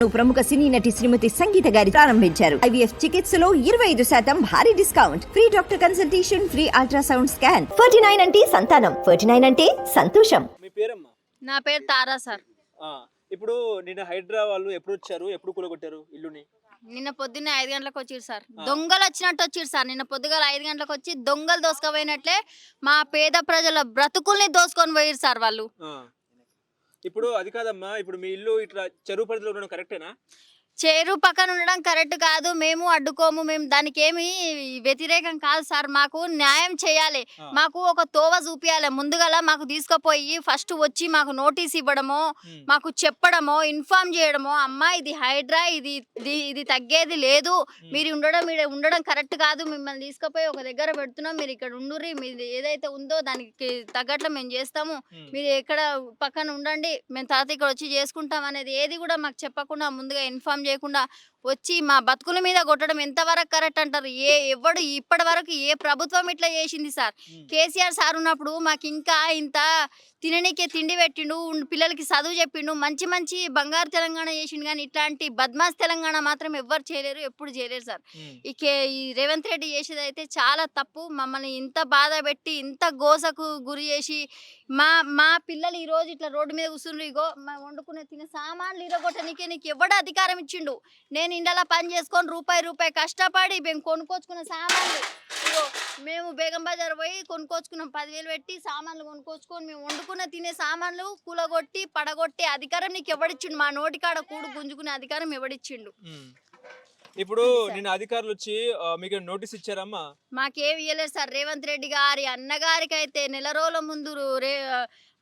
ప్రముఖ సినీ నటి శ్రీమతి సంగీత గారి ప్రారంభించారు. ఐవీఎఫ్ చికిత్సలో ఇరవై ఐదు శాతం భారీ discount. Free doctor consultation free ultrasound scan. Ferty nine అంటే సంతానం. ఫర్టీ నైన్ అంటే సంతోషం. మీ పేరమ్మా? నా పేరు తారా సార్. ఆ, ఇప్పుడు నిన్న హైడ్రా వాళ్ళు ఎప్పుడు వచ్చారు? ఎప్పుడు కూలగొట్టారు ఇల్లుని? నిన్న పొద్దున్నే ఐదు గంటలకు వచ్చిరు సార్. దొంగలు వచ్చినట్టు వచ్చిరు సార్. నిన్న పొద్దుగాల ఐదు గంటలకు వచ్చి దొంగలు దోసుకపోయినట్లే మా పేద ప్రజల బ్రతుకుల్ని దోసుకొని పోయిరు సార్ వాళ్ళు. ఆ. ఇప్పుడు అది కాదమ్మా ఇప్పుడు మీ ఇల్లు ఇట్లా చెరువు పరిధిలో ఉండడం కరెక్టేనా చేరు పక్కన ఉండడం కరెక్ట్ కాదు. మేము అడ్డుకోము. మేము దానికి ఏమి వ్యతిరేకం కాదు సార్. మాకు న్యాయం చేయాలి. మాకు ఒక తోవ చూపించాలి ముందుగల మాకు తీసుకుపోయి ఫస్ట్ వచ్చి మాకు నోటీస్ ఇవ్వడమో. మాకు చెప్పడమో ఇన్ఫార్మ్ చేయడమో అమ్మా ఇది హైడ్రా ఇది ఇది ఇది తగ్గేది లేదు. మీరు ఉండడం మీరు ఉండడం కరెక్ట్ కాదు. మిమ్మల్ని తీసుకుపోయి ఒక దగ్గర పెడుతున్నాం. మీరు ఇక్కడ ఉండుర్రి. మీది ఏదైతే ఉందో దానికి తగ్గట్లు మేము చేస్తాము. మీరు ఎక్కడ పక్కన ఉండండి. మేము తర్వాత ఇక్కడ వచ్చి చేసుకుంటాం అనేది ఏది కూడా మాకు చెప్పకుండా ముందుగా ఇన్ఫార్మ్ చేయకుండా వచ్చి మా బతుకుల మీద కొట్టడం ఎంతవరకు కరెక్ట్ అంటారు ఏ ఎవడు ఇప్పటి వరకు ఏ ప్రభుత్వం ఇట్లా చేసింది సార్. కేసీఆర్ సార్ ఉన్నప్పుడు మాకు ఇంకా ఇంత తిననీకే తిండి పెట్టిండు పిల్లలకి చదువు చెప్పిండు మంచి మంచి బంగారు తెలంగాణ చేసిండు కానీ ఇట్లాంటి బద్మాస్ తెలంగాణ మాత్రం ఎవ్వరు చేయలేరు ఎప్పుడు చేయలేరు సార్ ఉమ్. ఈ కే ఈ రేవంత్ రెడ్డి చేసేది అయితే చాలా తప్పు మమ్మల్ని ఇంత బాధ పెట్టి ఇంత గోసకు గురి చేసి మా మా పిల్లలు ఈ రోజు ఇట్లా రోడ్డు మీద కూర్చుండ్రు ఇగో మా వండుకునే తినే సామాన్లు ఇరగొట్టనీకే నీకు ఎవడు అధికారం ఇచ్చిండు నేను ఇండలా పని చేసుకొని రూపాయి రూపాయి కష్టపడి మేము కొనుక్కొచ్చుకున్న సామాన్లు. మేము బేగం బజార్ పోయి కొనుక్కొచ్చుకున్నాం. పదివేలు పెట్టి సామాన్లు కొనుక్కొచ్చుకొని మేము వండుకున్న తినే సామాన్లు కూలగొట్టి పడగొట్టి అధికారం నీకు ఎవడిచ్చిండు? మా నోటికాడ కూడు గుంజుకునే అధికారం ఎవడిచ్చిండు. ఇప్పుడు నిన్న అధికారులు వచ్చి మీకు నోటీస్ ఇచ్చారమ్మా? మాకేం ఇవ్వలేదు సార్. రేవంత్ రెడ్డి గారి అన్నగారికి అయితే నెల రోజుల ముందు రే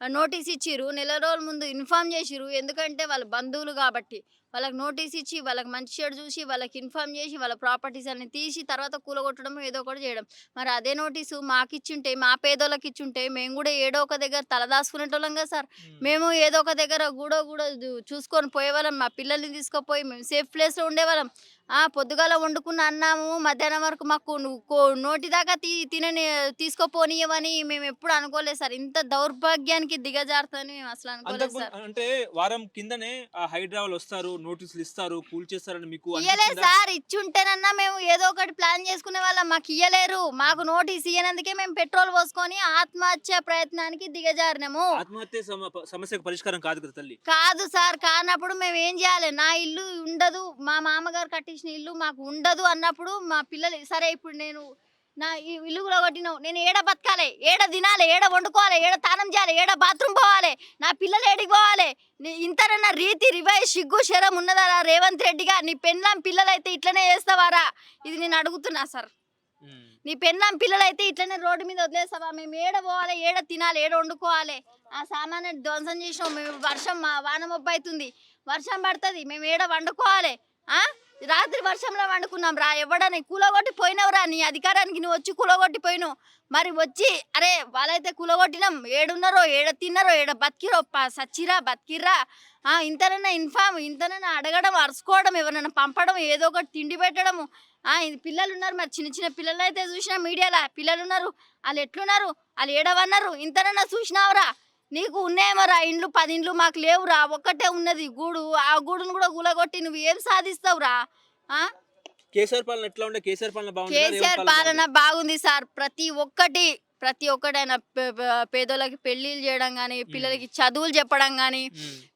నోటీస్ ఇచ్చిర్రు. నెల రోజుల ముందు ఇన్ఫార్మ్ చేసిర్రు. ఎందుకంటే వాళ్ళ బంధువులు కాబట్టి. వాళ్ళకి నోటీస్ ఇచ్చి వాళ్ళకి మంచి చెడు చూసి వాళ్ళకి ఇన్ఫార్మ్ చేసి వాళ్ళ ప్రాపర్టీస్ అన్ని తీసి తర్వాత కూలగొట్టడం ఏదో ఒకటి చేయడం. మరి అదే నోటీసు మాకు ఇచ్చుంటే మా పేదోళ్ళకి ఇచ్చుంటే మేము కూడా ఏడో ఒక దగ్గర తలదాచుకునేటోళ్ళం కదా సార్. మేము ఏదో ఒక దగ్గర గూడో గూడో చూ- చూసుకొని పోయేవాళ్ళం. మా పిల్లల్ని తీసుకుపోయి మేము సేఫ్ ప్లేస్లో ఉండేవాళ్ళం. ఆ! పొద్దుగాల వండుకున్న అన్నాము మధ్యాహ్నం వరకు మాకు నోటి దాకా తీ తినని తీసుకోపోనీయమని మేము ఎప్పుడు అనుకోలేదు సార్. ఇంత దౌర్భాగ్యానికి దిగజారుతుందని మేము అసలు అనుకోలేదు సార్. అంటే వారం కిందనే వాళ్ళు వస్తారు నోటీసులు ఇస్తారు కూల్ చేస్తారని మీకు ఇయ్యలేదు? సార్. ఇచ్చుంటేనన్నా మేము ఏదో ఒకటి ప్లాన్ చేసుకునే వాళ్ళం. మాకు ఇయ్యలేరు. మాకు నోటీస్ ఇయ్యనందుకే మేము పెట్రోల్ పోసుకొని ఆత్మహత్య ప్రయత్నానికి దిగజారినాము. ఆత్మహత్య సమ- సమస్యకు పరిష్కారం కాదు కదా తల్లి. కాదు సార్. కానప్పుడు మేము ఏం చేయాలి? నా ఇల్లు ఉండదు. మా మామగారు కట్టించిన ఇల్లు మాకు ఉండదు అన్నప్పుడు మా పిల్లలు సరే ఇప్పుడు నేను నా ఈ ఇల్లు కూడా కొట్టినావు నేను ఏడ బతకాలి? ఏడ తినాలి? ఏడ వండుకోవాలి? ఏడ తానం చేయాలి? ఏడ బాత్రూమ్ పోవాలి? నా పిల్లలు ఏడికి పోవాలి? నీ ఇంతనన్నా రీతి రివైజ్ సిగ్గు శరం ఉన్నదారా రేవంత్ రెడ్డిగా నీ పెళ్ళాం పిల్లలైతే ఇట్లనే చేస్తావారా? ఇది నేను అడుగుతున్నా సార్. నీ పెళ్ళాం పిల్లలైతే ఇట్లనే రోడ్డు మీద వదిలేస్తావా? మేము ఏడ పోవాలి? ఏడ తినాలి? ఏడ వండుకోవాలి? ఆ సామాన్య ధ్వంసం చేసినాం మేము వర్షం మా వాన మొబ్బు అవుతుంది వర్షం పడుతుంది మేము ఏడ వండుకోవాలి? ఆ? రాత్రి వర్షంలో వండుకున్నాం రా. ఎవడని కూలగొట్టి పోయినావురా నీ అధికారానికి నువ్వు వచ్చి కూలగొట్టి పోయినావు మరి వచ్చి అరే వాళ్ళైతే కూలగొట్టినాం. ఏడున్నారో ఏడ తిన్నారో ఏడ బతికిరో ప- సచ్చిరా బతికిర్రా? ఆ, ఇంతనన్నా ఇన్ఫామ్ ఇంతనన్నా అడగడం అరుచుకోవడం ఎవరైనా పంపడం ఏదో ఒకటి తిండి పెట్టడము. ఆ, పిల్లలు ఉన్నారు మరి చిన్న చిన్న పిల్లలు అయితే చూసిన మీడియాలో. పిల్లలు ఉన్నారు వాళ్ళు ఎట్లున్నారు? వాళ్ళు ఏడవన్నారు? ఇంతనన్నా చూసినావురా? నీకు ఉన్నాయేమోరా ఇండ్లు పది ఇండ్లు మాకు లేవురా ఒక్కటే ఉన్నది గూడు. ఆ గూడును కూడా గులగొట్టి నువ్వు ఏం సాధిస్తావురా? ఆ? కేసీఆర్ పాలన ఎట్లా ఉండే? కేసీఆర్ పాలన బాగుందా రేవంత్ కేసీఆర్ పాలన పాలన బాగుంది సార్ ప్రతి ఒక్కటి. ప్రతి ఒక్కటి ఆయన పే- పే- పేదోళ్ళకి పెళ్ళిళ్ళు చేయడం కానీ పిల్లలకి చదువులు చెప్పడం కానీ.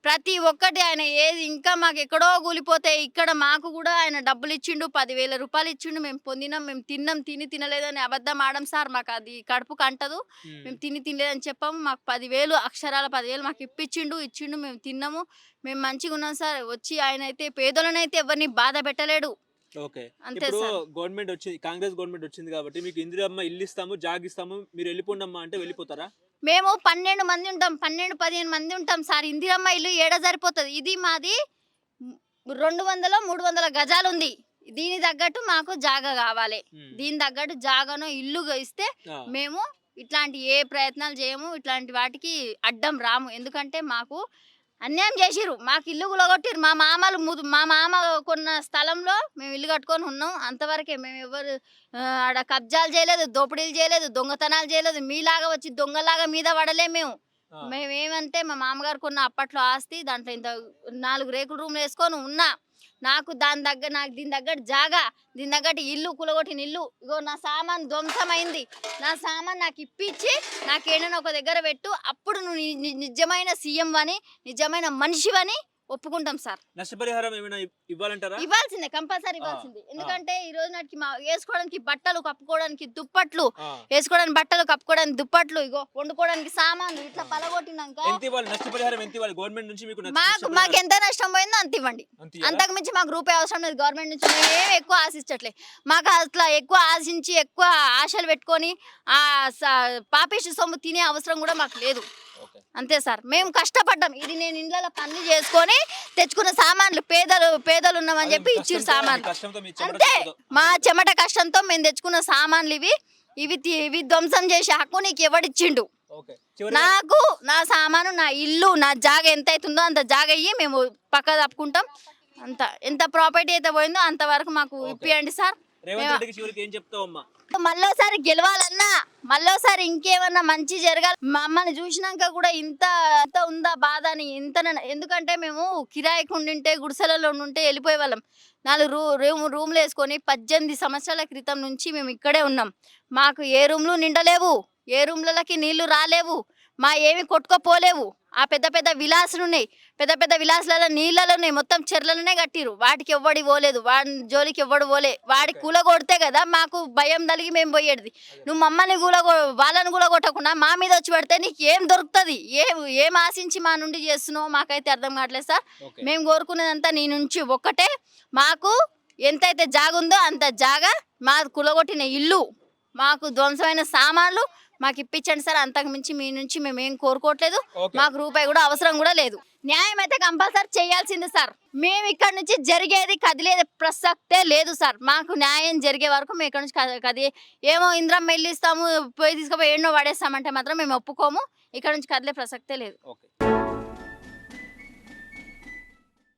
ప్రతి ఒక్కటి ఆయన ఏది ఇంకా మాకు ఎక్కడో కూలిపోతే ఇక్కడ మాకు కూడా ఆయన డబ్బులు ఇచ్చిండు పదివేల రూపాయలు ఇచ్చిండు మేము పొందినాం మేము తిన్నాం తిని తినలేదని అబద్ధం ఆడం సార్ మాకు అది కడుపుకు అంటదు ఉమ్. మేము తిని తినలేదని చెప్పాము మాకు పదివేలు అక్షరాల పదివేలు మాకు ఇప్పించిండు ఇచ్చిండు మేము తిన్నాము మేము మంచిగా ఉన్నాం సార్ వచ్చి ఆయన అయితే పేదోళ్ళనైతే ఎవరిని బాధ పెట్టలేడు ఓకే. అంతే ఇప్పుడు సార్. గవర్నమెంట్ వచ్చింది కాంగ్రెస్ గవర్నమెంట్ వచ్చింది కాబట్టి మీకు ఇందిరమ్మ ఇల్లు ఇస్తాము జాగ్ ఇస్తాము మీరు వెళ్ళిపోండి అమ్మా అంటే వెళ్ళిపోతారా? మేము పన్నెండు మంది ఉంటాం పన్నెండు పదిహేను మంది ఉంటాం సార్. ఇందిరమ్మ ఇల్లు ఏడ సరిపోతుంది? ఇది మాది రెండు వందల మూడు వందల గజాలు ఉంది. దీని తగ్గట్టు మాకు జాగా కావాలి. దీని తగ్గట్టు జాగాను ఇల్లు ఇస్తే ఆ. మేము ఇట్లాంటి ఏ ప్రయత్నాలు చేయము ఇట్లాంటి వాటికి అడ్డం రాము. ఎందుకంటే మాకు అన్యాయం చేసిరు మాకు ఇల్లు కూలగొట్టిరు మా మామలు ముదు- మా మామ కొన్న స్థలంలో మేము ఇల్లు కట్టుకొని ఉన్నాం. అంతవరకే మేము ఎవరు ఆడ కబ్జాలు చేయలేదు దోపిడీలు చేయలేదు దొంగతనాలు చేయలేదు. మీలాగా వచ్చి దొంగలాగా మీద పడలే మేము. మేమేమంటే మా మామగారికి కొన్న అప్పట్లో ఆస్తి దాంట్లో ఇంత నాలుగు రేకుల రూమ్లు వేసుకొని ఉన్నా నాకు దాని దగ్గర నాకు దీని దగ్గర జాగా దీని తగ్గట్టు ఇల్లు కులగొట్టిన ఇల్లు. ఇగో నా సామాన్ ధ్వంసమైంది. నా సామాన్ నాకు ఇప్పించి నాకు ఏదైనా ఒక దగ్గర పెట్టు. అప్పుడు నువ్వు నిజమైన సీఎం అని నిజమైన మనిషివని ఒప్పుకుంటాం సార్. నష్టపరిహారం ఏమైనా ఇవ్- ఇవ్వాలంటారా? ఇవ్వాల్సిందే కంపల్సరీ ఇవ్వాల్సింది. ఎందుకంటే ఈ రోజు నాటికి మా వేసుకోవడానికి బట్టలు కప్పుకోవడానికి దుప్పట్లు. వేసుకోవడానికి బట్టలు కప్పుకోవడానికి దుప్పట్లు ఇగో వండుకోవడానికి సామాన్లు ఇట్లా పలగొట్టినాక ఎంత ఇవ్వాలి? నష్టపరిహారం ఎంత ఇవ్వాలి? గవర్నమెంట్ నుంచి మీకు మాకు మాకు ఎంత నష్టం పోయిందో అంత ఇవ్వండి? అంతకు మించి మాకు రూపాయి అవసరం లేదు. గవర్నమెంట్ నుంచి మేము ఎక్కువ ఆశించట్లే. మాకు అట్లా ఎక్కువ ఆశించి ఎక్కువ ఆశలు పెట్టుకొని ఆ పాపేసి సొమ్ము తినే అవసరం కూడా మాకు లేదు. అంతే సార్. మేము కష్టపడ్డాం. ఇది నేను ఇండ్లలో పనులు చేసుకొని తెచ్చుకున్న సామాన్లు పేదలు పేదలు ఉన్నామని చెప్పి ఇచ్చిరు సామాన్లు. అంతే. మా చెమట కష్టంతో మేము తెచ్చుకున్న సామాన్లు ఇవి ఇవి ఇవి ధ్వంసం చేసే హక్కు నీకు ఎవడిచ్చిండు? నాకు నా సామాను నా ఇల్లు నా జాగ ఎంత అవుతుందో అంత జాగ అయ్యి మేము పక్క తప్పుకుంటాం. అంత ఎంత ప్రాపర్టీ అయితే పోయిందో అంతవరకు మాకు. ఇప్పియండి సార్. రేవంత్ మేమా- రెడ్డికి చివరికి ఏం చెప్తావు అమ్మా? మళ్ళోసారి గెలవాలన్నా మళ్ళోసారి ఇంకేమన్నా మంచి జరగాలి. మమ్మల్ని చూసినాక కూడా ఇంత ఇంత ఉందా బాధ అని ఇంత ఎందుకంటే మేము కిరాయికి ఉండింటే గుడిసెలలో ఉంటే వెళ్ళిపోయే వాళ్ళం. నాలుగు రూ రూమ్ రూమ్లు వేసుకొని పద్దెనిమిది సంవత్సరాల క్రితం నుంచి మేము ఇక్కడే ఉన్నాం. మాకు ఏ రూమ్లు నిండలేవు. ఏ రూమ్లకి నీళ్ళు రాలేవు. మా ఏమి కొట్టుకోపోలేవు. ఆ పెద్ద పెద్ద విలాసులు ఉన్నాయి పెద్ద పెద్ద విలాసులలో నీళ్ళలో ఉన్నాయి మొత్తం చెర్లలోనే కట్టిరు వాటికి ఎవ్వడి పోలేదు. వాడి జోలికి ఎవ్వడు పోలే. వాడి కూల కొడితే కదా మాకు భయం కలిగి మేము పోయేది నువ్వు మమ్మల్ని కూల వాళ్ళని కూల కొట్టకుండా మా మీద వచ్చి పెడితే నీకు ఏం దొరుకుతుంది? ఏం ఏం ఆశించి మా నుండి చేస్తున్నావో మాకైతే అర్థం కావట్లేదు సార్. మేము కోరుకునేదంతా నీ నుంచి ఒక్కటే. మాకు ఎంతైతే జాగ ఉందో అంత జాగ మా కులగొట్టిన ఇల్లు మాకు ధ్వంసమైన సామాన్లు మాకు ఇప్పించండి సార్. అంతకు మించి మీ నుంచి మేము ఏం కోరుకోవట్లేదు. మాకు రూపాయి కూడా అవసరం కూడా లేదు. న్యాయం అయితే కంపల్సరీ చేయాల్సింది సార్. మేము ఇక్కడ నుంచి జరిగేది కదిలేది ప్రసక్తే లేదు సార్. మాకు న్యాయం జరిగే వరకు మేము ఇక్కడ నుంచి కద- ఏమో ఇంద్రం వెళ్ళిస్తాము పోయి తీసుకుపోయి ఎన్నో పడేస్తామంటే మాత్రం మేము ఒప్పుకోము. ఇక్కడ నుంచి కదిలే ప్రసక్తే లేదు. ఓకే.